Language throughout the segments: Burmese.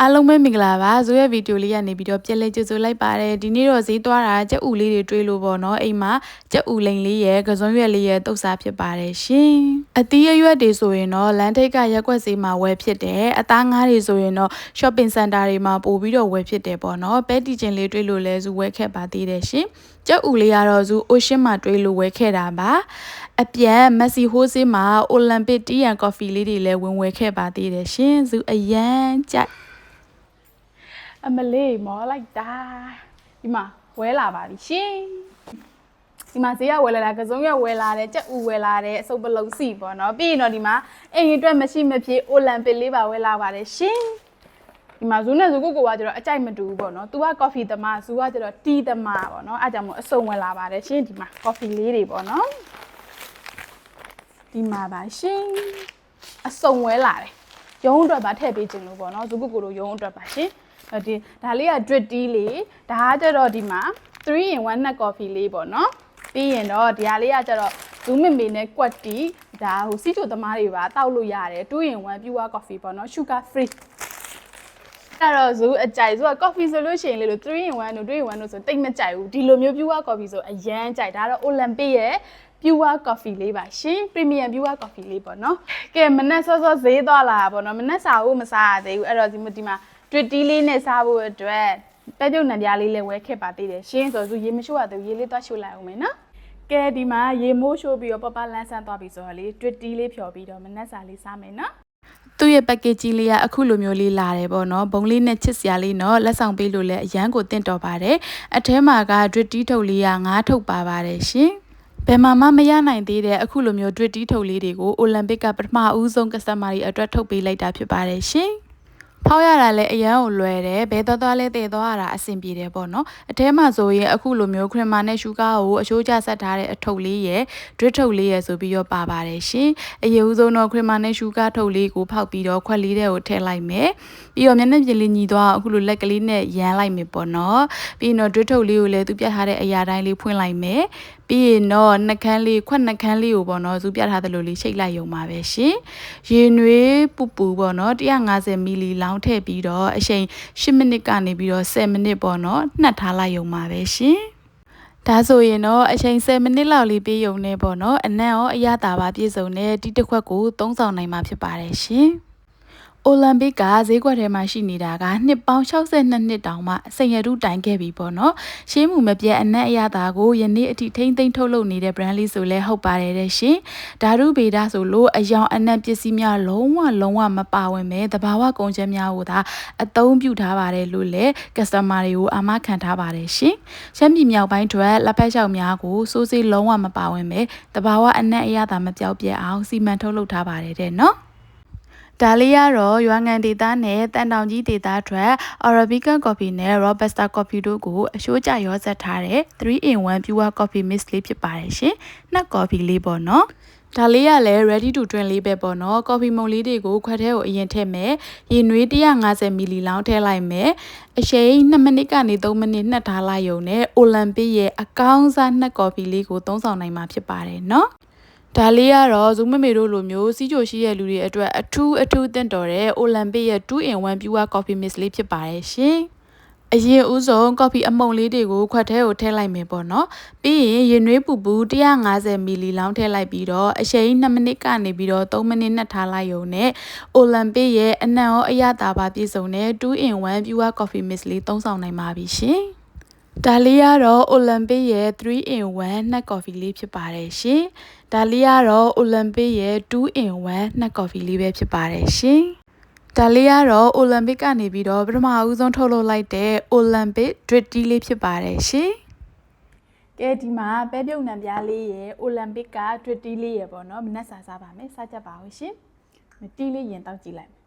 အားလုံးပဲမင်္ဂလာပါဇိုးရဲ့ဗီဒီယိုလေးကနေပြီးတော့ပြန်လဲကြိုဆိုလိုက်ပါတယ်ဒီနေ့တော့ဈေးသွားတာကြက်ဥလေးတွေတွေးလို့ပေါ့နော်အိမ်မှာကြက်ဥလိန်လေးရဲ့ကစုံရွက်လေးရဲ့တုပ်စားဖြစ်ပါတယ်ရှင်အသီးအရွက်တွေဆိုရင်တော့လမ်းထိပ်ကရက်ွက်ဈေးမှာဝယ်ဖြစ်တယ်အသားငါးတွေဆိုရင်တော့ shopping center တွေမှာပို့ပြီးတော့ဝယ်ဖြစ်တယ်ပေါ့နော်ပဲတီချင်းလေးတွေးလို့လဲဇူဝယ်ခဲ့ပါသေးတယ်ရှင်ကြက်ဥလေးကတော့ဇူ ocean မှာတွေးလို့ဝယ်ခဲ့တာပါအပြန်မက်ဆီဟိုးဆေးမှာအိုလံပစ်တီးရန်ကော်ဖီလေးတွေလည်းဝင်ဝယ်ခဲ့ပါသေးတယ်ရှင်ဇူအရန်ကြိုက် အမလေးမောလိုက်တာဒီမှာဝဲလာပါပြီရှင်ဒီမှာဈေးရဝယ်လာတာကစုံရဝယ်လာတယ်ကြက်ဥဝယ်လာတယ်အစုပ်ပလုံစီပေါ့နော်ပြီးရင်တော့ဒီမှာအိမ်အတွက်မရှိမဖြစ်အိုလံပစ်လေးပါဝယ်လာပါတယ်ရှင်ဒီမှာဇူးနဲ့ဇူကိုကိုကကျတော့အကြိုက်မတူဘူးပေါ့နော်။ तू ကကော်ဖီသမားဇူကကျတော့တီးသမားပေါ့နော်။အားကြောင့်မို့အစုံဝယ်လာပါတယ်ရှင်ဒီမှာကော်ဖီလေးတွေပေါ့နော်။ဒီမှာပါရှင်အစုံဝဲလာတယ်။ရုံးအတွက်ပါထည့်ပေးခြင်းလို့ပေါ့နော်။ဇူကိုကိုတို့ရုံးအတွက်ပါရှင်။ ဒီဒါလေးက drip tea လေးဒါကကျတော့ဒီမှာ3 in 1 nut coffee လေးပေါ့နော်ပြီးရင်တော့ဒီဟာလေးကကျတော့ဇူးမမေနဲ့ကွက်တီဒါဟိုစီချိုသမားတွေပါတောက်လို့ရတယ်2 in 1 pure coffee ပေါ့နော် sugar free အဲ့တော့ဇူးအကြိုက်ဇူးက coffee ဆိုလို့ရှိရင်လေလို့3 in 1တို့2 in 1တို့ဆိုတိတ်မကြိုက်ဘူးဒီလိုမျိုး pure coffee ဆိုအရန်ကြိုက်ဒါတော့ Olympic ရဲ့ pure coffee လေးပါရှင် premium pure coffee လေးပေါ့နော်ကဲမနက်စောစောဈေးသွားလာတာပေါ့နော်မနက်စာဦးမစားရသေးဘူးအဲ့တော့ဒီဒီမှာ တွစ်တီးလေးနဲ့စားဖို့အတွက်တက်ပြုတ်နှံပြားလေးလည်းဝဲခက်ပါသေးတယ်ရှင်းဆိုသူရေမချို့ရသူရေလေးသွားချို့လိုက်အောင်မယ်နော်ကဲဒီမှာရေမိုးရှိုးပြီးတော့ပပလန်းဆန်းသွားပြီဆိုတော့လေတွစ်တီးလေးဖြော်ပြီးတော့မနက်စာလေးစားမယ်နော်သူ့ရဲ့ package ကြီးလေးကအခုလိုမျိုးလေးလာတယ်ပေါ့နော်ဘုံလေးနဲ့ချစ်စရာလေးနော်လက်ဆောင်ပေးလို့လည်းအရန်ကိုတင့်တော်ပါတယ်အထဲမှာက drip တီးထုတ်လေးကငါးထုတ်ပါပါတယ်ရှင်ဘယ်မှာမှမရနိုင်သေးတဲ့အခုလိုမျိုး drip တီးထုတ်လေးတွေကို Olympic ကပထမဦးဆုံး customer တွေအတွက်ထုတ်ပေးလိုက်တာဖြစ်ပါတယ်ရှင် ဖောက်ရတာလည်းအရန်ကိုလွယ်တယ်ဘဲသွားသွားလဲတည်သွားရတာအဆင်ပြေတယ်ပေါ့နော်အထဲမှာဆိုရင်အခုလိုမျိုးခရမနဲ့ရှူကားကိုအချိုးကျဆက်ထားတဲ့အထုပ်လေးရယ်ဒရစ်ထုပ်လေးရယ်ဆိုပြီးတော့ပါပါတယ်ရှင်အရေးဦးဆုံးတော့ခရမနဲ့ရှူကားထုပ်လေးကိုဖောက်ပြီးတော့ခွက်လေးတဲ့ကိုထည့်လိုက်မယ်ပြီးတော့မျက်နှာပြင်လေးညီသွားအခုလိုလက်ကလေးနဲ့ရမ်းလိုက်မယ်ပေါ့နော်ပြီးရင်တော့ဒရစ်ထုပ်လေးကိုလည်းသူပြတ်ထားတဲ့အရာတိုင်းလေးဖွင့်လိုက်မယ်ပြီးရင်တော့နှကန်းလေးခွက်နှကန်းလေးကိုပေါ့နော်သူပြထားသလိုလေးရှိတ်လိုက်ရုံပါပဲရှင်ရေနွေးပူပူပေါ့နော်150မီလီလောင်းထည့်ပြီးတော့အချိန်10မိနစ်ကနေပြီးတော့10မိနစ်ပေါ့နော်နှက်ထားလိုက်ရုံပါပဲရှင်ဒါဆိုရင်တော့အချိန်10မိနစ်လောက်လေးပြေးရုံနဲ့ပေါ့နော်အနံ့ရောအရသာပါပြည့်စုံတဲ့ဒီတစ်ခွက်ကိုသုံးဆောင်နိုင်မှာဖြစ်ပါတယ်ရှင် အိုလံပစ်ကဈေးကွက်ထဲမှာရှိနေတာကနှစ်ပေါင်း62နှစ်တောင်မှစင်ရတုတိုင်ခဲ့ပြီပေါ့နော်ရှင်းမှုမပြတ်အနက်အရသာကိုယနေ့အထိထိမ့်သိမ်းထုတ်လုပ်နေတဲ့ brand လေးဆိုလဲဟုတ်ပါတယ်တဲ့ရှင်ဓာတုဗေဒဆိုလို့အယောင်အနက်ပစ္စည်းများလုံးဝလုံးဝမပါဝင်ပဲတဘာဝကုန်ချက်များကိုသာအသုံးပြုထားပါတယ်လို့လဲ customer တွေကိုအာမခံထားပါတယ်ရှင်ရှမ်းပြည်မြောက်ပိုင်းထွက်လက်ဖက်လျှောက်များကိုစိုးစေးလုံးဝမပါဝင်ပဲတဘာဝအနက်အရသာမပြောက်ပြဲအောင်စီမံထုတ်လုပ်ထားပါတယ်တဲ့နော် ဒါလေးကတော့ရွာငံဒေသနဲ့တန်တောင်ကြီးဒေသထွက် Arabica coffee နဲ့ Robusta coffee တို့ကိုအရှိုးကျရောစက်ထားတဲ့ 3 in 1 pure coffee mix လေးဖြစ်ပါတယ်ရှင်။နှက် coffee လေးပေါ့နော်။ဒါလေးကလည်း ready to drink လေးပဲပေါ့နော်။ coffee မုံလေးတွေကိုခွက်ထဲကိုအရင်ထည့်မယ်။ရေနွေး150 ml လောင်းထည့်လိုက်မယ်။အရှိန်2မိနစ်ကနေ3မိနစ်နှက်ထားလိုက်ရုံနဲ့ Olympic ရဲ့အကောင်းစားနှက် coffee လေးကိုသုံးဆောင်နိုင်မှာဖြစ်ပါတယ်နော်။ ဒါလေးကတော့ဇူးမမေတို့လိုမျိုးစီးချိုရှိတဲ့လူတွေအတွက်အထူးအထူးတင့်တော်တဲ့ Olympic ရဲ့2 in 1 pure coffee mix လေးဖြစ်ပါတယ်ရှင်အရင်ဦးဆုံး coffee အမှုန်လေးတွေကိုခွက်ထဲကိုထည့်လိုက်မယ်ပေါ့နော်ပြီးရင်ရေနွေးပူပူ150 ml လောင်းထည့်လိုက်ပြီးတော့အချိန်2မိနစ်ကနေပြီးတော့3မိနစ်နှက်ထားလိုက်ရုံနဲ့ Olympic ရဲ့အနံ့ရောအရသာပါပြည့်စုံတဲ့2 in 1 pure coffee mix လေးသုံးဆောင်နိုင်ပါပြီရှင် ဒါလေးကတော့ Olympic ရဲ့ 3 in 1နှက် coffee လေးဖြစ်ပါတယ်ရှင်။ဒါလေးကတော့ Olympic ရဲ့2 in 1နှက် coffee လေးပဲဖြစ်ပါတယ်ရှင်။ဒါလေးကတော့ Olympic ကနေပြီးတော့ပထမဦးဆုံးထုတ်လုပ်လိုက်တဲ့ Olympic Drip Tea လေးဖြစ်ပါတယ်ရှင်။ကဲဒီမှာပဲပြုတ်နံပြားလေးရဲ့ Olympic က Drip Tea လေးရဲ့ပေါ့နော်မနက်စာစားပါမယ်စားကြပါဦးရှင်။တီးလေးရင်တောက်ကြည့်လိုက်မယ်။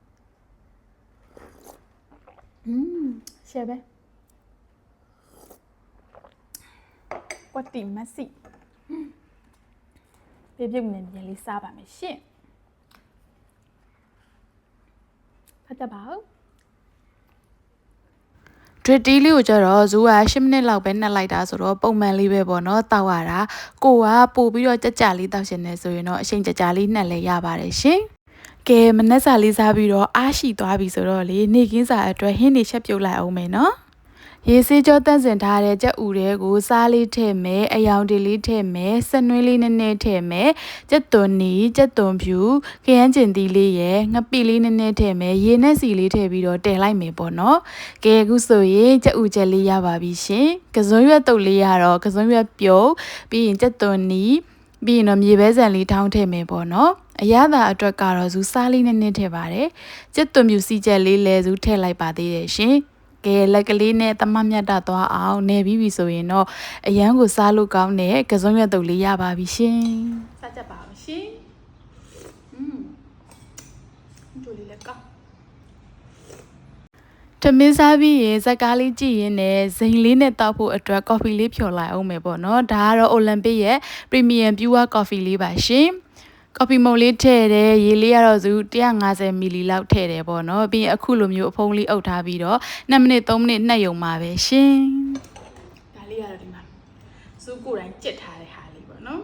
อืมရှယ်ပဲ။ ကွက်တီမက်ဆီပြပြုတ်နေပြန်လေးစားပါမယ်ရှင်ဖတ်တပါဦးဒရစ်တီးလေးကိုကျတော့ဇူးက10မိနစ်လောက်ပဲနှက်လိုက်တာဆိုတော့ပုံမှန်လေးပဲပေါ့နော်တောက်ရတာကိုကပို့ပြီးတော့ကြကြလေးတောက်ရှင်နေဆိုရင်တော့အချိန်ကြကြလေးနှက်လဲရပါတယ်ရှင်ကဲမနက်စာလေးစားပြီးတော့အားရှိသွားပြီဆိုတော့လေနေကင်းစာအတွက်ဟင်းနေချက်ပြုတ်လိုက်အောင်မယ်နော် ရေစေးကြောတန့်စင်ထားတဲ့ကြက်ဥတွေကိုစားလေးထည့်မယ်အယောင်တလေးထည့်မယ်စနွေးလေးနည်းနည်းထည့်မယ်ကြက်သွန်နီကြက်သွန်ဖြူခရမ်းကျင်သီးလေးရယ်ငပိလေးနည်းနည်းထည့်မယ်ရေနဲ့စီလေးထည့်ပြီးတော့တည်လိုက်မယ်ပေါ့နော်ကဲအခုဆိုရင်ကြက်ဥချက်လေးရပါပြီရှင်ကစုံရွက်တုပ်လေးရတော့ကစုံရွက်ပြုတ်ပြီးရင်ကြက်သွန်နီပြီးရင်တော့မြေပဲဆန်လေးထောင်းထည့်မယ်ပေါ့နော်အရသာအတွက်ကတော့ဇူစားလေးနဲ့နင်းထည့်ပါတယ်။ကျက်သွန်မြူစီချက်လေးလဲဇူထည့်လိုက်ပါသေးတယ်ရှင်။ ကဲလက်ကလေးနဲ့တမမြတ်တသွားအောင်နေပြီးပြီဆိုရင်တော့အရန်ကိုစားလို့ကောင်းတဲ့ကစုံရွက်တုပ်လေးရပါပြီရှင်။စားကြပါအောင်ရှင်။อืมကြိုလေးလည်းကောင်းတမင်းစားပြီးရင်ဇက်ကားလေးကြည့်ရင်လည်းဇိမ်လေးနဲ့တောက်ဖို့အတွက်ကော်ဖီလေးဖြော်လိုက်အောင်မယ်ပေါ့နော်ဒါကတော့ Olympic ရဲ့ Premium Pure Coffee လေးပါရှင် ကော်ဖီမုံလေးထည့်တယ်ရေလေးကတော့သူ150မီလီလောက်ထည့်တယ်ပေါ့နော်ပြီးရင်အခုလိုမျိုးအဖုံးလေးအုပ်ထားပြီးတော့2မိနစ်3မိနစ်နှက်ယုံပါပဲရှင်ဒါလေးကတော့ဒီမှာစူးကိုယ်တိုင်ကြက်ထားတဲ့ဟာလေးပေါ့နော်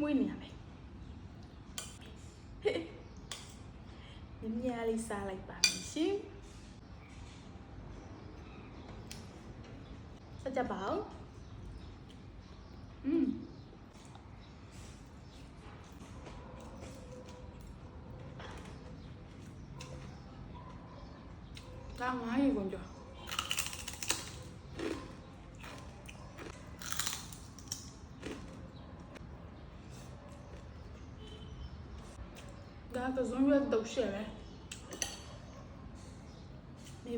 မွေးနေရမယ်မြင်းများလေးစားလိုက်ပါမယ်ရှင်စကြပါဦး อืมဒါငါးရေကုန်ကြောဒါကဇွန်ရွက်တုတ်ရှယ်ပဲနေ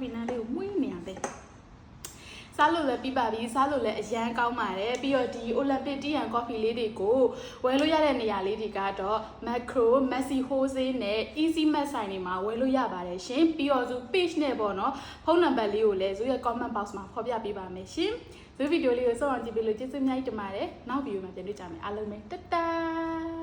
ပဲတဲ့နန်းချင်းလေးနဲ့တုတ်တာကော်ဖီနားလေးကိုမွေးနေရတယ်စားလို့လည်းပြီးပါပြီစားလို့လည်းအရန်ကောင်းပါတယ်ပြီးတော့ဒီ Olympic Tea and Coffee လေးတွေကိုဝယ်လို့ရတဲ့နေရာလေးတွေကတော့ Macro, Maxi Wholesale နဲ့ Easy Max ဆိုင်တွေမှာဝယ်လို့ရပါတယ်ရှင်ပြီးတော့သူ page နဲ့ပေါ့နော်ဖုန်းနံပါတ်လေးကိုလည်းဇူရဲ့ comment box မှာဖော်ပြပေးပါမယ်ရှင်ဇူဗီဒီယိုလေးကိုစောင့်အောင်ကြည့်ပေးလို့ကျေးဇူးအများကြီးတင်ပါတယ်နောက်ဗီဒီယိုမှာပြန်တွေ့ကြမယ်အားလုံးပဲတတ်တာ